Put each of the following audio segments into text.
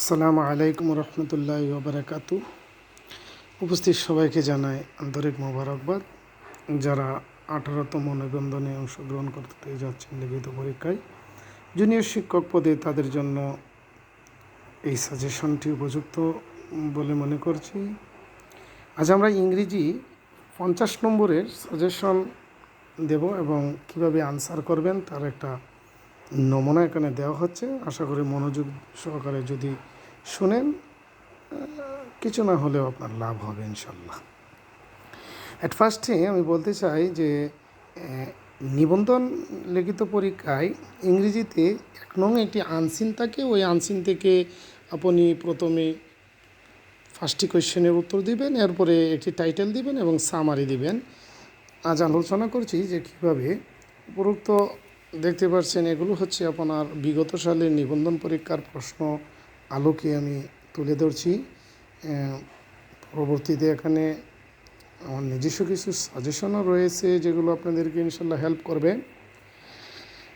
আসসালামু আলাইকুম রহমতুল্লাহ বারাকাতু। উপস্থিত সবাইকে জানায় আন্তরিক মোবারকবাদ। যারা আঠারোতম নিবন্ধনে অংশগ্রহণ করতে যাচ্ছেন লিখিত পরীক্ষায় জুনিয়র শিক্ষক পদে তাদের জন্য এই সাজেশনটি উপযুক্ত বলে মনে করছি। আজ আমরা ইংরেজি পঞ্চাশ নম্বরের সাজেশন দেব এবং কীভাবে আনসার করবেন তার একটা নমুনা এখানে দেওয়া হচ্ছে। আশা করি মনোযোগ সহকারে যদি শুনেন কিছু না হলেও আপনার লাভ হবে ইনশাল্লাহ অ্যাট ফার্স্টে আমি বলতে চাই যে নিবন্ধন লিখিত পরীক্ষায় ইংরেজিতে এক নং একটি আনসিন থাকে, ওই আনসিন থেকে আপনি প্রথমে ফার্স্টটি কোয়েশ্চেনের উত্তর দিবেন, এরপরে একটি টাইটেল দিবেন এবং সামারি দিবেন। আজ আলোচনা করছি যে কীভাবে উপরোক্ত দেখতে পাচ্ছেন এগুলো হচ্ছে আপনার বিগত সালের নিবন্ধন পরীক্ষার প্রশ্ন আলোকে আমি তুলে ধরছি। পরবর্তীতে এখানে আমার নিজস্ব কিছু সাজেশনও রয়েছে যেগুলো আপনাদেরকে ইনশাল্লাহ হেল্প করবে।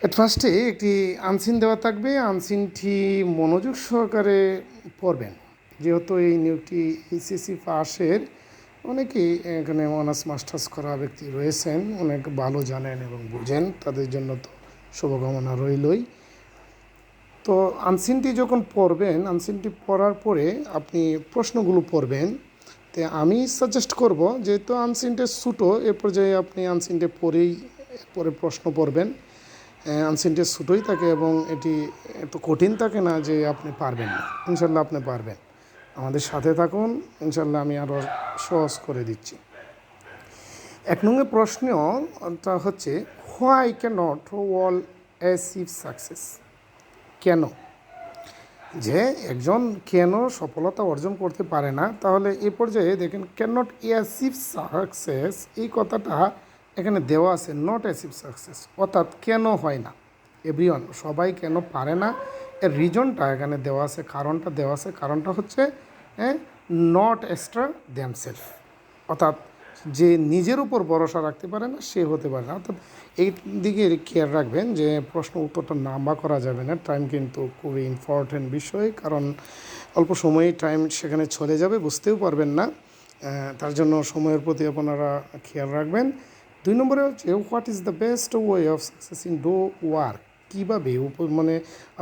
এট ফার্স্টে একটি আনসিন দেওয়া থাকবে আনসিনটি মনোযোগ সহকারে পড়বেন। যেহেতু এই নিয়োগটি এইচএসসি পাশের অনেকেই এখানে অনার্স মাস্টার্স করা ব্যক্তি রয়েছেন, অনেক ভালো জানেন এবং বুঝেন, তাদের জন্য তো শুভকামনা রইলই। তো আনসিনটি যখন পড়বেন আনসিনটি পড়ার পরে আপনি প্রশ্নগুলো পড়বেন। তো আমি সাজেস্ট করব যেহেতু আনসিনটে ছুটো, এ পর্যায়ে আপনি আনসিনটে পড়েই পরে প্রশ্ন পড়বেন। আনসিনটে ছুটোই থাকে এবং এটি এত কঠিন থাকে না যে আপনি পারবেন না। ইনশাল্লাহ আপনি পারবেন। আমাদের সাথে থাকুন, ইনশাল্লাহ আমি আরও সহজ করে দিচ্ছি। এক নম্বর প্রশ্নটা হচ্ছে why can not we achieve success কেন? যে একজন কেন সফলতা অর্জন করতে পারে না, তাহলে এ পর্যায়ে দেখেন ক্যান নট অ্যাচিভ সাকসেস এই কথাটা এখানে দেওয়া আছে নট অ্যাচিভ সাকসেস অর্থাৎ কেন হয় না। এভরিওয়ান, সবাই কেন পারে না? এর রিজনটা এখানে দেওয়া আছে, কারণটা দেওয়া আছে, কারণটা হচ্ছে নট এক্সট্রা দ্যামসেলফ অর্থাৎ যে নিজের উপর ভরসা রাখতে পারে না, সে হতে পারে না। অর্থাৎ এই দিকে খেয়াল রাখবেন যে প্রশ্ন উত্তরটা নাম্বা করা যাবে না। টাইম কিন্তু খুবই ইম্পর্টেন্ট বিষয়, কারণ অল্প সময়ে টাইম সেখানে চলে যাবে, বুঝতেও পারবেন না। তার জন্য সময়ের প্রতি আপনারা খেয়াল রাখবেন। দুই নম্বরে হচ্ছে what is the best way of success in do work কীভাবে মানে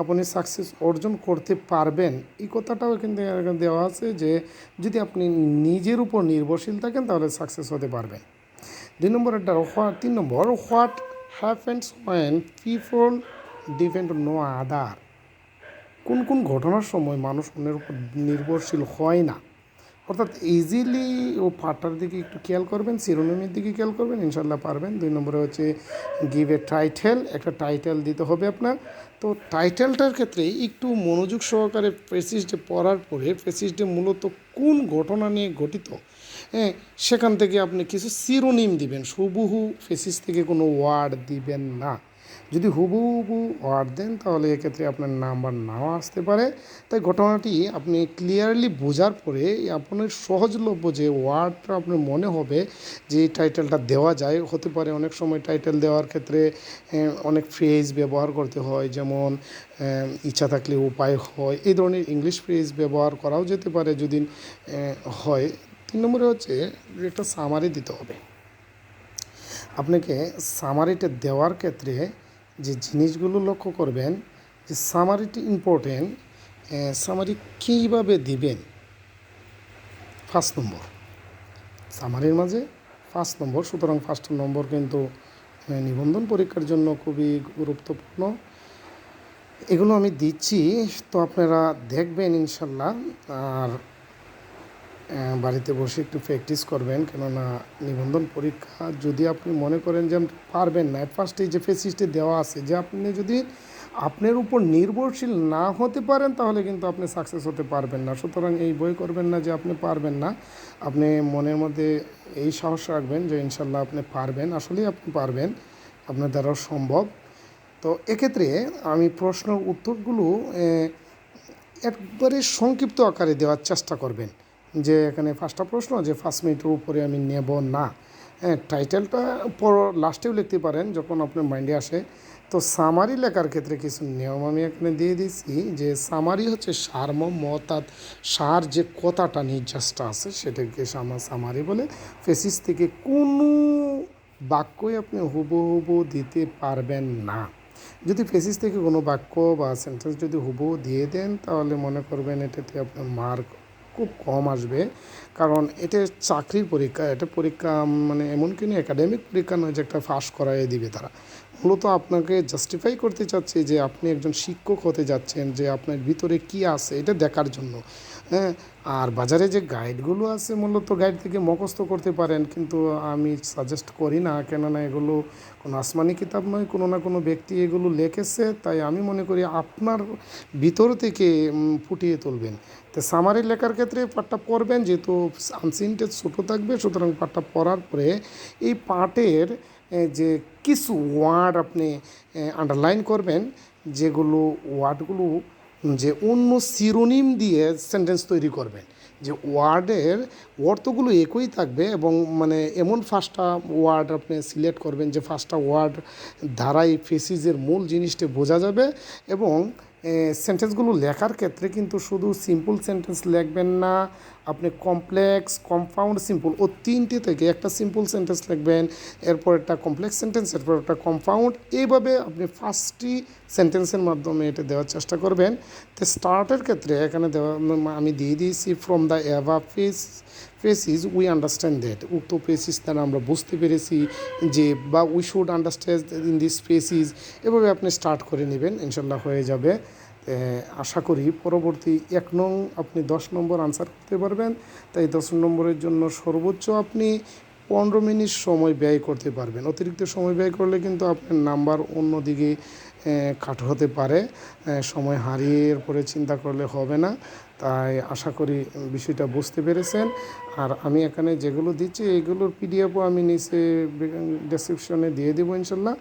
আপনি সাকসেস অর্জন করতে পারবেন, এই কথাটাও কিন্তু দেওয়া আছে যে যদি আপনি নিজের উপর নির্ভরশীল থাকেন তাহলে সাকসেস হতে পারবেন। দুই নম্বর একটা হোয়াট তিন নম্বর what happens when people depend no other কোন কোন ঘটনার সময় মানুষ অন্যের উপর নির্ভরশীল হয় না। অর্থাৎ ইজিলি ও পাটার দিকে একটু খেয়াল করবেন, শিরোনামের দিকে খেয়াল করবেন ইনশাল্লাহ পারবেন। দুই নম্বরে হচ্ছে গিভ এ টাইটেল একটা টাইটেল দিতে হবে আপনার। তো টাইটেলটার ক্ষেত্রে একটু মনোযোগ সহকারে প্রেসিসডে পড়ার পরে প্রেসিসডে মূলত কোন ঘটনা নিয়ে গঠিত হ্যাঁ সেখান থেকে আপনি কিছু শিরোনিম দিবেন। হুবহু ফেসিস থেকে কোনো ওয়ার্ড দিবেন না। যদি হুবহু ওয়ার্ড দেন, তাহলে এক্ষেত্রে আপনার নাম্বার নাও আসতে পারে। তাই ঘটনাটি আপনি ক্লিয়ারলি বোঝার পরে আপনার সহজলভ্য যে ওয়ার্ডটা আপনার মনে হবে, যে টাইটেলটা দেওয়া যায়, হতে পারে অনেক সময় টাইটেল দেওয়ার ক্ষেত্রে অনেক ফ্রেজ ব্যবহার করতে হয়, যেমন ইচ্ছা থাকলে উপায় হয়, এই ধরনের ইংলিশ ফ্রেজ ব্যবহার করাও যেতে পারে যদি হয়। তিন নম্বরে হচ্ছে, একটা সামারি দিতে হবে। আপনাকে সামারিটা দেওয়ার ক্ষেত্রে যে জিনিসগুলো লক্ষ্য করবেন, যে সামারিটি ইম্পর্টেন্ট সামারি কীভাবে দিবেন? ফার্স্ট নম্বর সামারির মাঝে ফার্স্ট নম্বর সুতরাং ফার্স্ট নম্বর কিন্তু নিবন্ধন পরীক্ষার জন্য খুবই গুরুত্বপূর্ণ। এগুলো আমি দিচ্ছি, তো আপনারা দেখবেন ইনশাল্লাহ, আর বাড়িতে বসে একটু প্র্যাকটিস করবেন। কেননা নিবন্ধন পরীক্ষা যদি আপনি মনে করেন যে পারবেন না ফার্স্টে যে ফেসিসটি দেওয়া আছে, যে আপনি যদি আপনার উপর নির্ভরশীল না হতে পারেন, তাহলে কিন্তু আপনি সাকসেস হতে পারবেন না। সুতরাং এই বই করবেন না যে আপনি পারবেন না। আপনি মনের মধ্যে এই সাহস রাখবেন যে ইনশাল্লাহ আপনি পারবেন। আসলেই আপনি পারবেন, আপনার দ্বারাও সম্ভব। তো এক্ষেত্রে আমি প্রশ্ন উত্তরগুলো একবারে সংক্ষিপ্ত আকারে দেওয়ার চেষ্টা করবেন। যে এখানে ফার্স্টটা প্রশ্ন যে ফার্স্ট মিনিটের উপরে আমি নেব না। হ্যাঁ টাইটেলটা পর লাস্টেও লিখতে পারেন যখন আপনার মাইন্ডে আসে। তো সামারি লেখার ক্ষেত্রে কিছু নিয়ম আমি এখানে দিয়ে দিয়েছি যে সামারি হচ্ছে সারমর্ম অর্থাৎ সার যে কথাটা নির্যাসটা আছে সেটাকে সামা সামারি বলে ফেসিস থেকে কোনো বাক্যই আপনি হুবহু দিতে পারবেন না। যদি ফেসিস থেকে কোনো বাক্য বা সেন্টেন্স যদি হুবহু দিয়ে দেন তাহলে মনে করবেন এটাতে আপনার মার্ক খুব কম আসবে। কারণ এটা চাকরির পরীক্ষা, এটা পরীক্ষা মানে এমন কিনা একাডেমিক পরীক্ষা নয় যে একটা ফাঁস করাই দিবে তারা। মূলত আপনাকে জাস্টিফাই করতে চাচ্ছে যে আপনি একজন শিক্ষক হতে যাচ্ছেন, যে আপনার ভিতরে কি আছে, এটা দেখার জন্য। হ্যাঁ আর বাজারে যে গাইডগুলো আছে, মূলত গাইড থেকে মুখস্থ করতে পারেন, কিন্তু আমি সাজেস্ট করি না, কেননা এগুলো কোনো আসমানি কিতাব নয়, কোনো না কোনো ব্যক্তি এগুলো লেখেছে, তাই আমি মনে করি আপনার ভিতর থেকে ফুটিয়ে তুলবেন। তো সামারি লেখার ক্ষেত্রে পাঠটা পড়বেন, যেহেতু আনসিনটা ছোটো থাকবে, সুতরাং পাঠটা পড়ার পরে এই পাঠের যে কিছু ওয়ার্ড আপনি আন্ডারলাইন করবেন, যেগুলো ওয়ার্ডগুলো, যে অন্য সিরোনিম দিয়ে সেন্টেন্স তৈরি করবেন। যে ওয়ার্ডের অর্থগুলো একই থাকবে এবং মানে এমন ফার্স্টটা ওয়ার্ড আপনি সিলেক্ট করবেন যে ফার্স্টটা ওয়ার্ড দ্বারাই ফেসিসের মূল জিনিসটা বোঝা যাবে এবং সেন্টেন্সগুলো লেখার ক্ষেত্রে কিন্তু শুধু সিম্পল সেন্টেন্স লেখবেন না আপনি কমপ্লেক্স কম্পাউন্ড সিম্পল ও তিনটে থেকে একটা সিম্পল সেন্টেন্স লিখবেন, এরপর একটা কমপ্লেক্স সেন্টেন্স এরপর একটা কম্পাউন্ড এইভাবে আপনি ফার্স্টটি সেন্টেন্সের মাধ্যমে এটা দেওয়ার চেষ্টা করবেন। তো স্টার্টের ক্ষেত্রে এখানে দেওয়া, আমি দিয়ে দিয়েছি from the above face faces we understand that উক্ত ফেসিস দ্বারা আমরা বুঝতে পেরেছি যে, বা we should understand in this faces এভাবে আপনি স্টার্ট করে নেবেন, ইনশাল্লাহ হয়ে যাবে। আশা করি পরবর্তী এক নং আপনি দশ নম্বর আনসার করতে পারবেন। তাই দশ নম্বরের জন্য সর্বোচ্চ আপনি পনেরো মিনিট সময় ব্যয় করতে পারবেন। অতিরিক্ত সময় ব্যয় করলে কিন্তু আপনার নাম্বার অন্যদিকে খাটো হতে পারে। সময় হারিয়ে পরে চিন্তা করলে হবে না। তাই আশা করি বিষয়টা বুঝতে পেরেছেন। আর আমি এখানে যেগুলো দিচ্ছি, এগুলোর পিডিএফও আমি নিচে ডেসক্রিপশনে দিয়ে দেবো ইনশাল্লাহ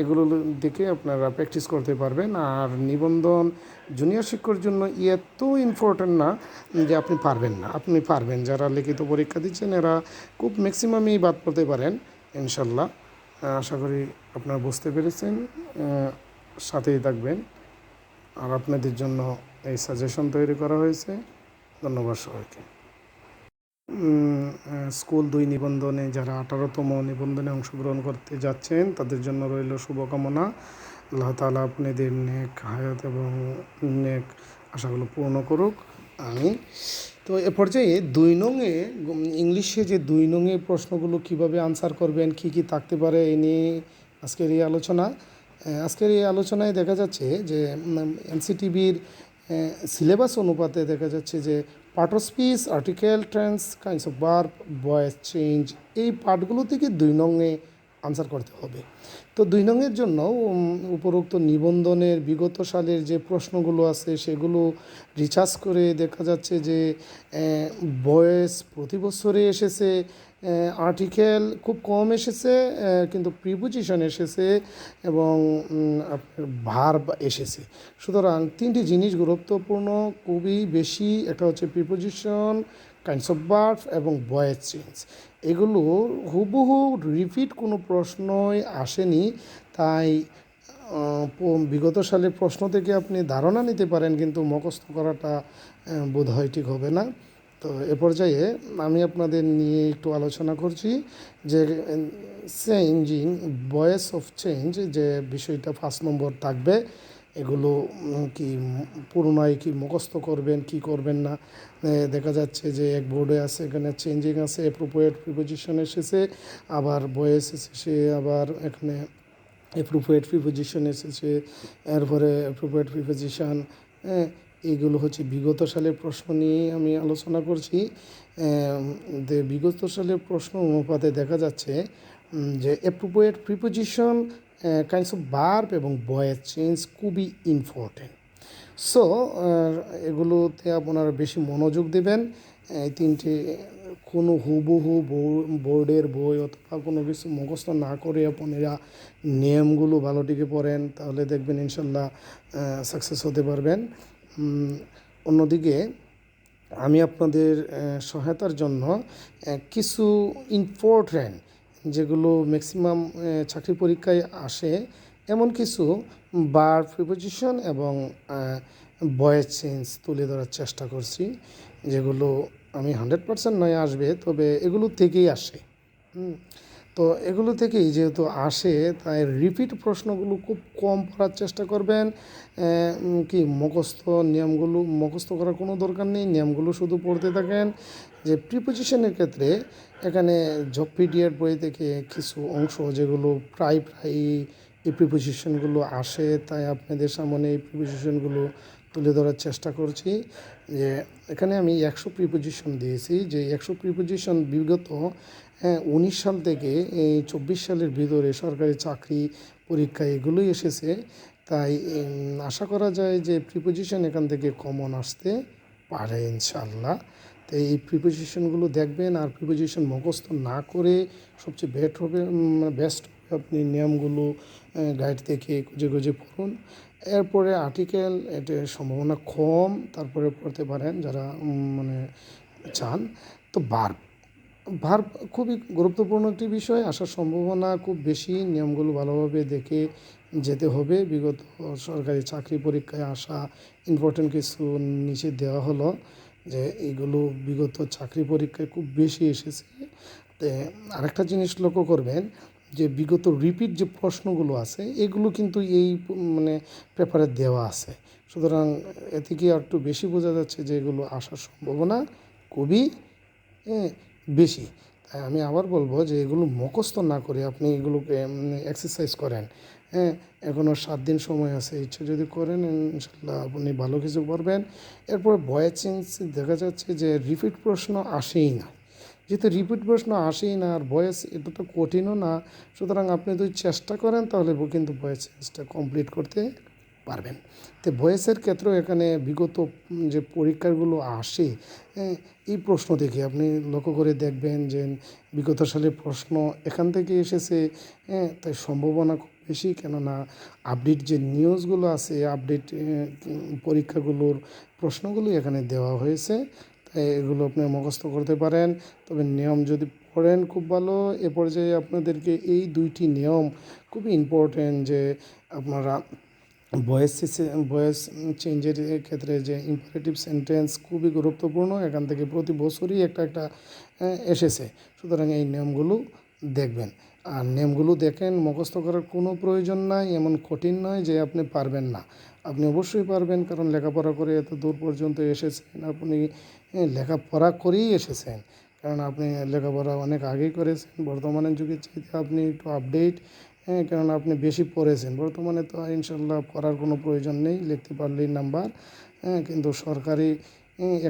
এগুলো দেখে আপনারা প্র্যাকটিস করতে পারবেন। আর নিবন্ধন জুনিয়র শিক্ষকের জন্য এত ইম্পর্টেন্ট না যে আপনি পারবেন না। আপনি পারবেন। যারা লিখিত পরীক্ষা দিচ্ছেন, এরা খুব ম্যাক্সিমামই বাদ পড়তে পারেন ইনশাল্লাহ আশা করি আপনারা বুঝতে পেরেছেন। সাথেই থাকবেন। আর আপনাদের জন্য এই সাজেশন তৈরি করা হয়েছে ধন্যবাদ সবাইকে স্কুল দুই নিবন্ধনে যারা আঠারোতম নিবন্ধনে অংশগ্রহণ করতে যাচ্ছেন তাদের জন্য রইল শুভকামনা আল্লাহ তালা আপনাদের নেক হায়াত এবং নেক আশাগুলো পূর্ণ করুক আমি তো এ পর্যায়ে দুই নংয়ে ইংলিশে যে দুই নংয়ে প্রশ্নগুলো কীভাবে আনসার করবেন কি কি থাকতে পারে এই নিয়ে আজকের এই আলোচনা আজকের এই আলোচনায় দেখা যাচ্ছে যে এনসিটিভির সিলেবাস অনুপাতে দেখা যাচ্ছে যে part of speech article tense kinds of verb voice change এই পার্টগুলো থেকে দুই নংয়ে আনসার করতে হবে? তো দুই নংয়ের জন্য উপরোক্ত নিবন্ধনের বিগত সালের যে প্রশ্নগুলো আছে সেগুলো রিচার্জ করে দেখা যাচ্ছে যে বয়েস প্রতি বছরে এসেছে আর্টিকেল খুব কম এসেছে কিন্তু প্রিপোজিশন এসেছে এবং ভার্ব এসেছে। সুতরাং তিনটি জিনিস গুরুত্বপূর্ণ, খুবই বেশি, একটা হচ্ছে প্রিপোজিশন কাইন্ডস অফ বার্ভ এবং ভয়েস চেঞ্জ এগুলো হুবহু রিপিট কোনো প্রশ্নই আসেনি, তাই বিগত সালের প্রশ্ন থেকে আপনি ধারণা নিতে পারেন, কিন্তু মুখস্থ করাটা বোধ হয় ঠিক হবে না। তো এ পর্যায়ে আমি আপনাদের নিয়ে একটু আলোচনা করছি যে চেঞ্জিং ভয়েস অফ চেঞ্জ যে বিষয়টা ফার্স্ট নম্বর থাকবে, এগুলো কি পুরোনায় কি মুখস্থ করবেন, কি করবেন না? দেখা যাচ্ছে যে এক বোর্ডে আছে, এখানে চেঞ্জিং আছে অ্যাপ্রোপ্রিয়েট প্রিপোজিশন এসেছে, আবার বয়েস এসেছে, আবার এখানে অ্যাপ্রোপ্রিয়েট প্রিপোজিশন এসেছে, এরপরে অ্যাপ্রোপ্রিয়েট প্রিপোজিশন হ্যাঁ এইগুলো হচ্ছে বিগত সালের প্রশ্ন নিয়ে আমি আলোচনা করছি। বিগত সালের প্রশ্ন অনুপাতে দেখা যাচ্ছে যে appropriate preposition kinds of verb এবং ভয়েস চেঞ্জ খুবই ইম্পর্টেন্ট সো এগুলোতে আপনারা বেশি মনোযোগ দেবেন। এই তিনটে, কোনো হুবহু বোর্ডের বই অথবা কোনো কিছু মুখস্থ না করে আপনারা নিয়মগুলো ভালো ভালোটিকে পড়েন, তাহলে দেখবেন ইনশাল্লাহ সাকসেস হতে পারবেন। অন্যদিকে আমি আপনাদের সহায়তার জন্য কিছু ইম্পর্ট্যান্ট যেগুলো ম্যাক্সিমাম চাকরি পরীক্ষায় আসে, এমন কিছু বার প্রিপোজিশন এবং বয়েস চেঞ্জ তুলে ধরার চেষ্টা করছি, যেগুলো আমি হান্ড্রেড পার্সেন্ট নয় আসবে, তবে এগুলো থেকেই আসে। তো এগুলো থেকেই যেহেতু আসে, তাই রিপিট প্রশ্নগুলো খুব কম পড়ার চেষ্টা করবেন। কি মুখস্থ নিয়মগুলো, মুখস্থ করার কোনো দরকার নেই, নিয়মগুলো শুধু পড়তে থাকেন। যে প্রিপোজিশনের ক্ষেত্রে এখানে জব পিডিয়ার বই থেকে কিছু অংশ যেগুলো প্রায় প্রায় এই প্রিপোজিশনগুলো আসে, তাই আপনাদের সামনে এই প্রিপোজিশনগুলো তুলে ধরার চেষ্টা করছি। যে এখানে আমি একশো প্রিপোজিশন দিয়েছি, যে একশো প্রিপোজিশন বিগত হ্যাঁ উনিশ সাল থেকে এই চব্বিশ সালের ভিতরে সরকারি চাকরি, পরীক্ষা এগুলোই এসেছে। তাই আশা করা যায় যে প্রিপোজিশন এখান থেকে কমন আসতে পারে ইনশাল্লাহ তো এই প্রিপোজিশনগুলো দেখবেন আর প্রিপোজিশন মুখস্থ না করে সবচেয়ে বেট হবে বেস্ট আপনি নিয়মগুলো গাইড থেকে খুঁজে খুঁজে পড়ুন। এরপরে আর্টিকেল এটার সম্ভাবনা কম, তারপরে পড়তে পারেন যারা মানে চান। তো বার্ব ভার্ব খুবই গুরুত্বপূর্ণ একটি বিষয়। আসার সম্ভাবনা খুব বেশি। নিয়মগুলো ভালোভাবে দেখে যেতে হবে। বিগত সরকারি চাকরি পরীক্ষায় আসা ইম্পর্টেন্ট কিছু নিচে দেওয়া হলো যে এইগুলো বিগত চাকরি পরীক্ষায় খুব বেশি এসেছে। আরেকটা জিনিস লক্ষ্য করবেন যে বিগত রিপিট যে প্রশ্নগুলো আছে এগুলো কিন্তু এই মানে পেপারে দেওয়া আছে। সুতরাং এ থেকে আর একটু বেশি বোঝা যাচ্ছে যে এগুলো আসার সম্ভাবনা খুবই হ্যাঁ, বেশি। তাই আমি আবার বলব যে এগুলো মুখস্থ না করে আপনি এগুলোকে এক্সারসাইজ করেন। হ্যাঁ এখনও সাত দিন সময় আছে, ইচ্ছে যদি করেন, ইনশাল্লাহ আপনি ভালো কিছু করবেন। এরপর ভয়েস চেঞ্জ দেখা যাচ্ছে যে রিপিট প্রশ্ন আসেই না। যেহেতু রিপিট প্রশ্ন আসেই না, আর বয়েস তো কঠিনও না, সুতরাং আপনি যদি চেষ্টা করেন তাহলে কিন্তু ভয়েস চেঞ্জটা কমপ্লিট করতে পারবেন। তো বয়সের ক্ষেত্রেও এখানে বিগত যে পরীক্ষাগুলো আসে এই প্রশ্ন থেকে আপনি লক্ষ্য করে দেখবেন যে বিগত সালের প্রশ্ন এখান থেকে এসেছে তাই সম্ভাবনা খুব বেশি। কেননা আপডেট যে নিউজগুলো আছে আপডেট পরীক্ষাগুলোর প্রশ্নগুলো এখানে দেওয়া হয়েছে, তাই এগুলো আপনি মুখস্থ করতে পারেন। তবে নিয়ম যদি পড়েন খুব ভালো, এ পর্যায়ে আপনাদেরকে এই দুইটি নিয়ম খুবই ইম্পর্টেন্ট যে আপনারা ভয়েস ভয়েস চেঞ্জের ক্ষেত্রে যে ইম্পারেটিভ সেন্টেন্স খুবই গুরুত্বপূর্ণ। এখান থেকে প্রতি বছরই একটা একটা এসেছে। সুতরাং এই নিয়মগুলো দেখবেন। আর নিয়মগুলো দেখেন, মুখস্থ করার কোনো প্রয়োজন নাই, এমন কঠিন নয় যে আপনি পারবেন না। আপনি অবশ্যই পারবেন, কারণ লেখাপড়া করে এত দূর পর্যন্ত এসেছেন, আপনি লেখাপড়া করেই এসেছেন। কারণ আপনি লেখাপড়া অনেক আগেই করেছেন বর্তমানের যুগের চাইতে আপনি একটু আপডেট হ্যাঁ কারণ আপনি বেশি পড়েছেন। বর্তমানে তো ইনশাল্লাহ পড়ার কোনো প্রয়োজন নেই লিখতে পারলেই নাম্বার। হ্যাঁ কিন্তু সরকারি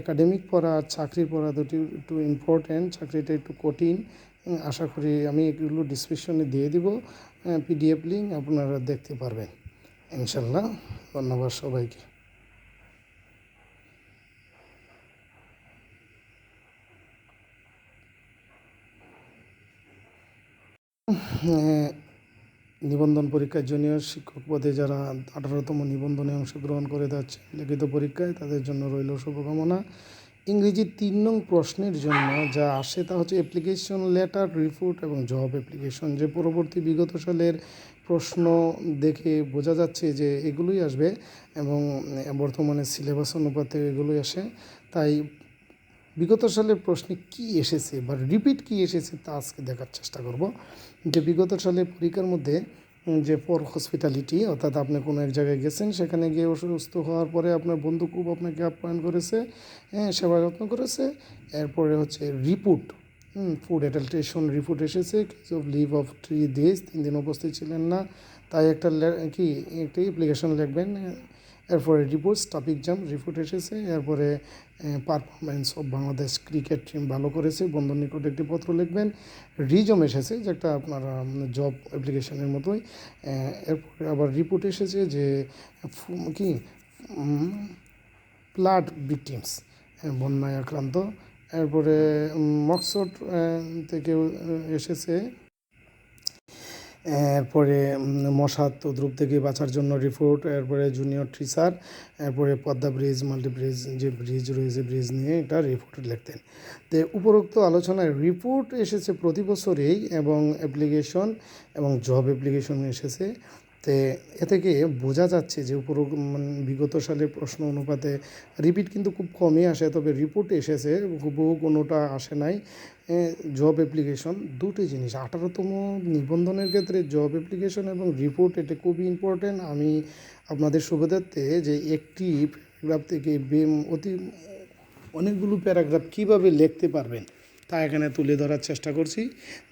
একাডেমিক পড়া আর চাকরির পড়া দুটি একটু ইম্পর্টেন্ট চাকরিটা একটু কঠিন। আশা করি আমি এগুলো ডিসক্রিপশনে দিয়ে দিব। পিডিএফ লিঙ্ক আপনারা দেখতে পারবেন। ইনশাল্লাহ ধন্যবাদ সবাইকে। হ্যাঁ, নিবন্ধন পরীক্ষায় জুনিয়র শিক্ষক পদে যারা আঠারোতম নিবন্ধনে অংশগ্রহণ করে যাচ্ছে লিখিত পরীক্ষায় তাদের জন্য রইল শুভকামনা। ইংরেজি তিন নং প্রশ্নের জন্য যা আসে তা হচ্ছে অ্যাপ্লিকেশন লেটার রিপোর্ট এবং জব অ্যাপ্লিকেশন যে পরবর্তী বিগত সালের প্রশ্ন দেখে বোঝা যাচ্ছে যে এগুলোই আসবে এবং বর্তমানে সিলেবাস অনুপাতে এগুলোই আসে। তাই বিগত সালের প্রশ্নে কি এসেছে বা রিপিট কি এসেছে তা আজকে দেখার চেষ্টা করব। যে বিগত সালের পরীক্ষার মধ্যে যে পর হসপিটালিটি অর্থাৎ আপনি কোনো এক জায়গায় গেছেন, সেখানে গিয়ে অসুস্থ হওয়ার পরে আপনার বন্ধু খুব আপনাকে আপ্যায়ন করেছে হ্যাঁ সেবা যত্ন করেছে, এরপরে হচ্ছে রিপোর্ট ফুড অ্যাডাল্টেশন রিপোর্ট এসেছে case of leave of three days তিন দিন উপস্থিত ছিলেন না, তাই একটা কি, একটি অ্যাপ্লিকেশন লিখবেন, এরপরে রিপোর্ট টপিক জাম রিপোর্ট এসেছে, এরপরে performance of Bangladesh cricket team ভালো করেছে। বন্ধুর নিকট একটি পত্র লিখবেন, রিজম এসেছে যে একটা আপনার জব অ্যাপ্লিকেশনের মতোই। এরপরে আবার রিপোর্ট এসেছে যে কি ফ্লাড ভিকটিমস বন্যায় আক্রান্ত। এরপরে মকসড থেকে এসেছে। এরপরে মশা তদ্রুপ থেকে বাঁচার জন্য রিপোর্ট, এরপরে জুনিয়র টিচার, এরপরে পদ্মা ব্রিজ মাল্টিব্রিজ যে ব্রিজ রয়েছে, ব্রিজ নিয়ে এটা রিপোর্ট লিখতেন। তো উপরোক্ত আলোচনায় রিপোর্ট এসেছে প্রতি বছরেই এবং অ্যাপ্লিকেশন এবং জব অ্যাপ্লিকেশন এসেছে। তে এ থেকে বোঝা যাচ্ছে যে উপর বিগত সালের প্রশ্ন অনুপাতে রিপিট কিন্তু খুব কমই আসে, তবে রিপোর্ট এসেছে, হুবহু কোনোটা আসে নাই। জব অ্যাপ্লিকেশন দুটি জিনিস, আঠারোতম নিবন্ধনের ক্ষেত্রে জব অ্যাপ্লিকেশন এবং রিপোর্ট, এটা খুবই ইম্পর্টেন্ট আমি আপনাদের সুবিধার্থে যে একটি প্যারাগ্রাফ থেকে অতি অনেকগুলো প্যারাগ্রাফ কীভাবে লিখতে পারবেন তা এখানে তুলে ধরার চেষ্টা করছি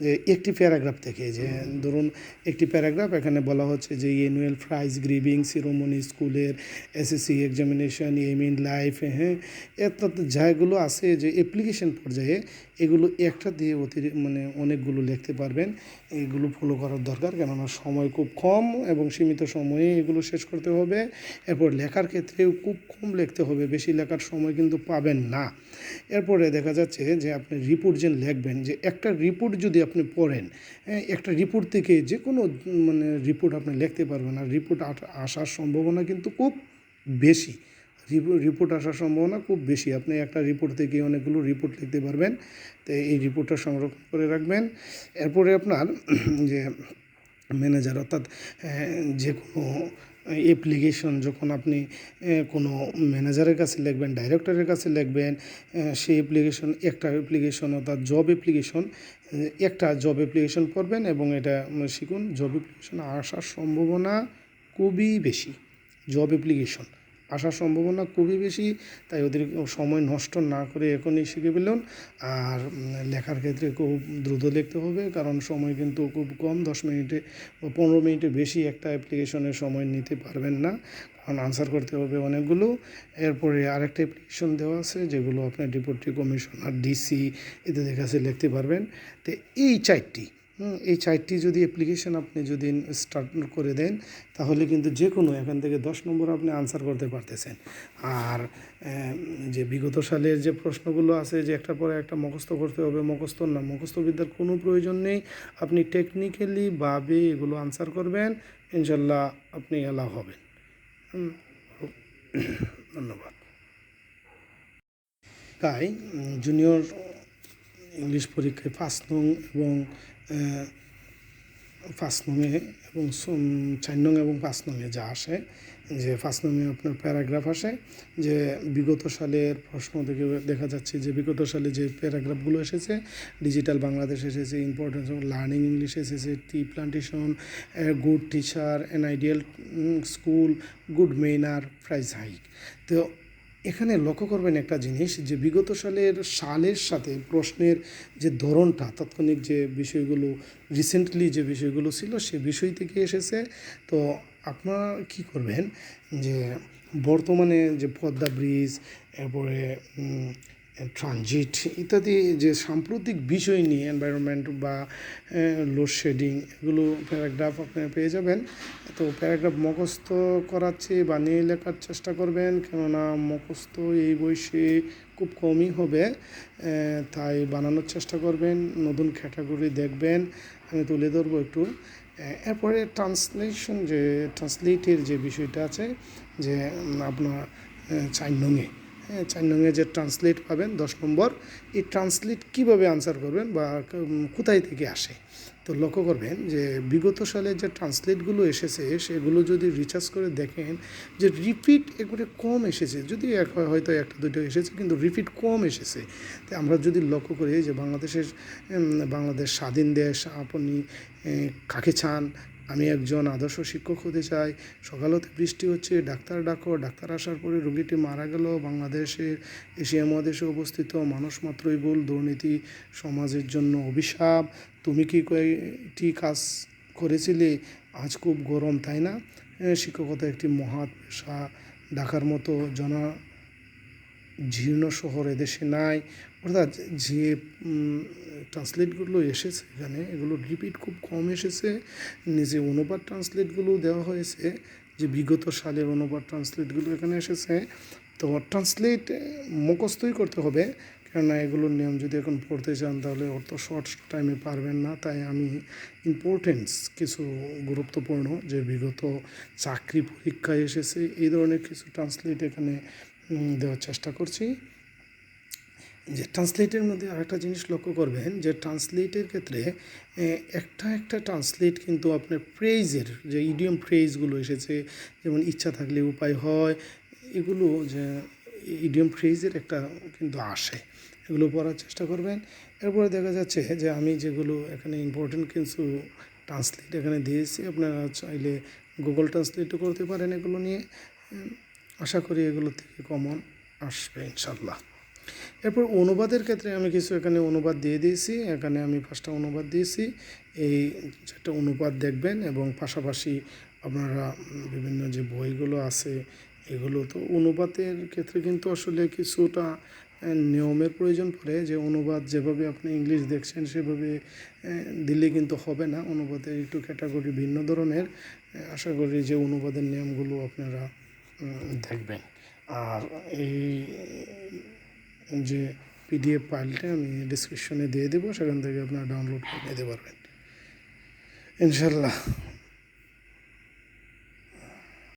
যে একটি প্যারাগ্রাফ থেকে যে ধরুন একটি প্যারাগ্রাফ এখানে বলা হচ্ছে যে অ্যানুয়াল প্রাইজ গ্রিভিং সিরোমনি স্কুলের SSC examination aim in life হ্যাঁ? অর্থাৎ যাগুলো আছে যে অ্যাপ্লিকেশন পর্যায়ে এগুলো একটা দিয়ে অতিরিক্ত মানে অনেকগুলো লিখতে পারবেন। এগুলো ফলো করার দরকার, কেননা সময় খুব কম এবং সীমিত সময়ে এগুলো শেষ করতে হবে। এরপর লেখার ক্ষেত্রেও খুব কম লিখতে হবে, বেশি লেখার সময় কিন্তু পাবেন না। এরপরে দেখা যাচ্ছে যে আপনি রিপোর্ট যে লিখবেন, যে একটা রিপোর্ট যদি আপনি পড়েন একটা রিপোর্ট থেকে যে কোনো মানে রিপোর্ট আপনি লিখতে পারবেন। আর রিপোর্ট আসার সম্ভাবনা কিন্তু খুব বেশি। রিপোর্ট রিপোর্ট আসার সম্ভাবনা খুব বেশি। আপনি একটা রিপোর্ট থেকে অনেকগুলো রিপোর্ট লিখতে পারবেন। তো এই রিপোর্টটা সংরক্ষণ করে রাখবেন। এরপরে আপনার যে ম্যানেজার অর্থাৎ যে কোনো অ্যাপ্লিকেশন যখন আপনি কোনো ম্যানেজারের কাছে লিখবেন ডাইরেক্টরের কাছে লিখবেন সেই অ্যাপ্লিকেশন একটা অ্যাপ্লিকেশন অর্থাৎ জব অ্যাপ্লিকেশন একটা জব অ্যাপ্লিকেশন করবেন এবং এটা শিখুন জব অ্যাপ্লিকেশন আসার সম্ভাবনা খুবই বেশি। জব অ্যাপ্লিকেশন আসার সম্ভাবনা খুবই বেশি, তাই ওদের সময় নষ্ট না করে এখনই শিখে ফেলুন। আর লেখার ক্ষেত্রে খুব দ্রুত লিখতে হবে, কারণ সময় কিন্তু খুব কম, দশ মিনিটে পনেরো মিনিটে বেশি একটা অ্যাপ্লিকেশনের সময় নিতে পারবেন না। কারণ আনসার করতে হবে অনেকগুলো। এরপরে আরেকটা অ্যাপ্লিকেশন দেওয়া আছে, যেগুলো আপনার ডিপুটি কমিশনার ডিসি এদের কাছে লিখতে পারবেন। তো এই চারটি এই চারটি যদি অ্যাপ্লিকেশন আপনি যদি স্টার্ট করে দেন, তাহলে কিন্তু যে কোনো এখান থেকে দশ নম্বর আপনি আনসার করতে পারতেছেন। আর যে বিগত সালের যে প্রশ্নগুলো আছে, যে একটা পরে একটা মুখস্থ করতে হবে, মুখস্থ না, মুখস্থবিদ্যার কোনো প্রয়োজন নেই। আপনি টেকনিক্যালি ভাবে এগুলো আনসার করবেন, ইনশাল্লাহ আপনি এলাও হবেন। ধন্যবাদ। তাই জুনিয়র ইংলিশ পরীক্ষায় পাঁচ নং এবং পাঁচ নংয়ে এবং চার নং এবং পাঁচ নংয়ে যা আসে, যে পাঁচ নংয়ে আপনার প্যারাগ্রাফ আসে, যে বিগত সালের প্রশ্ন থেকে দেখা যাচ্ছে যে বিগত সালে যে প্যারাগ্রাফগুলো এসেছে, ডিজিটাল বাংলাদেশ এসেছে ইম্পর্টেন্স অফ লার্নিং ইংলিশ এসেছে tea plantation good teacher an ideal school good manner price hike তো এখানে লক্ষ্য করবেন একটা জিনিস যে বিগত সালের সালের সাথে প্রশ্নের যে ধরনটা, তাৎক্ষণিক যে বিষয়গুলো রিসেন্টলি যে বিষয়গুলো ছিল সে বিষয় থেকে এসেছে। তো আপনারা কি করবেন যে বর্তমানে যে পদ্মা ব্রিজ এরপরে ট্রানজিট ইত্যাদি যে সাম্প্রতিক বিষয় নিয়ে এনভায়রনমেন্ট বা লোডশেডিং এগুলো প্যারাগ্রাফ আপনি পেয়ে যাবেন। তো প্যারাগ্রাফ মুখস্থ করাচ্ছি বানিয়ে লেখার চেষ্টা করবেন কেননা মুখস্থ এই বয়সে খুব কমই হবে। তাই বানানোর চেষ্টা করবেন নতুন ক্যাটাগরি দেখবেন আমি তুলে ধরবো একটু। এরপরে ট্রান্সলেশন যে ট্রান্সলেটের যে বিষয়টা আছে যে আপনার আহ, হ্যাঁ চার যে ট্রান্সলেট পাবেন, দশ নম্বর, এই ট্রান্সলেট কীভাবে আনসার করবেন বা কোথায় থেকে আসে? তো লক্ষ্য করবেন যে বিগত সালে যে ট্রান্সলেটগুলো এসেছে, সেগুলো যদি রিচার্জ করে দেখেন, যে রিপিট একবারে কম এসেছে, যদি এক হয়তো একটা, দুটো এসেছে, কিন্তু রিপিট কম এসেছে। তাই আমরা যদি লক্ষ্য করি যে বাংলাদেশের বাংলাদেশ স্বাধীন দেশ, আপনি কাকে চান আমি একজন আদর্শ শিক্ষক হতে চাই। সকাল হতে বৃষ্টি হচ্ছে, ডাক্তার ডাকো, ডাক্তার আসার পরে রোগীটি মারা গেল। বাংলাদেশের এশিয়া মহাদেশে অবস্থিত মানুষ মাত্রই ভুল, দুর্নীতি সমাজের জন্য অভিশাপ। তুমি কি কয়েকটি কাজ করেছিলে? আজ খুব গরম, তাই না? শিক্ষকতা একটি মহৎ পেশা। ডাকার মতো জনা জীর্ণ শহর এদেশে নাই। অর্থাৎ যে ট্রান্সলেটগুলো এসেছে এখানে, এগুলো রিপিট খুব কম এসেছে। নিজে অনুবাদ ট্রান্সলেটগুলো দেওয়া হয়েছে, যে বিগত সালের অনুবাদ ট্রান্সলেটগুলো এখানে এসেছে। তো ট্রান্সলেট মুখস্থই করতে হবে, কেননা এগুলোর নিয়ম যদি এখন পড়তে চান তাহলে অত শর্ট টাইমে পারবেন না। তাই আমি ইম্পর্টেন্স কিছু গুরুত্বপূর্ণ, যে বিগত চাকরি পরীক্ষায় এসেছে, এই ধরনের কিছু ট্রান্সলেট এখানে দেওয়ার চেষ্টা করছি। যে ট্রান্সলেটের মধ্যে আরেকটা জিনিস লক্ষ্য করবেন, যে ট্রান্সলেটের ক্ষেত্রে একটা একটা ট্রান্সলেট কিন্তু আপনার প্রেইজের, যে ইডিয়ম ফ্রেজগুলো এসেছে, যেমন ইচ্ছা থাকলে উপায় হয়, এগুলো যে ইডিয়ম ফ্রেজের একটা কিন্তু আসে, এগুলো পড়ার চেষ্টা করবেন। এরপরে দেখা যাচ্ছে যে আমি যেগুলো এখানে ইম্পর্টেন্ট কিছু ট্রান্সলেট এখানে দিয়েছি, আপনারা চাইলে গুগল ট্রান্সলেটও করতে পারেন এগুলো নিয়ে। আশা করি এগুলো থেকে কমন আসবে ইনশাল্লাহ এরপর অনুবাদের ক্ষেত্রে আমি কিছু এখানে অনুবাদ দিয়ে দিয়েছি, এখানে আমি পাঁচটা অনুবাদ দিয়েছি। এই যেটা অনুবাদ দেখবেন এবং পাশাপাশি আপনারা বিভিন্ন যে বইগুলো আছে, এগুলো তো অনুবাদের ক্ষেত্রে কিন্তু আসলে কিছুটা নিয়মের প্রয়োজন পড়ে যে অনুবাদ যেভাবে আপনি ইংলিশ দেখছেন সেভাবে দিলে কিন্তু হবে না। অনুবাদের একটু ক্যাটাগরি ভিন্ন ধরনের। আশা করি যে অনুবাদের নিয়মগুলো আপনারা দেখবেন আর এই যে পিডিএফ ফাইলটা আমি ডিসক্রিপশনে দিয়ে দেবো, সেখান থেকে আপনারা ডাউনলোড করে নিতে পারবেন। ইনশাল্লাহ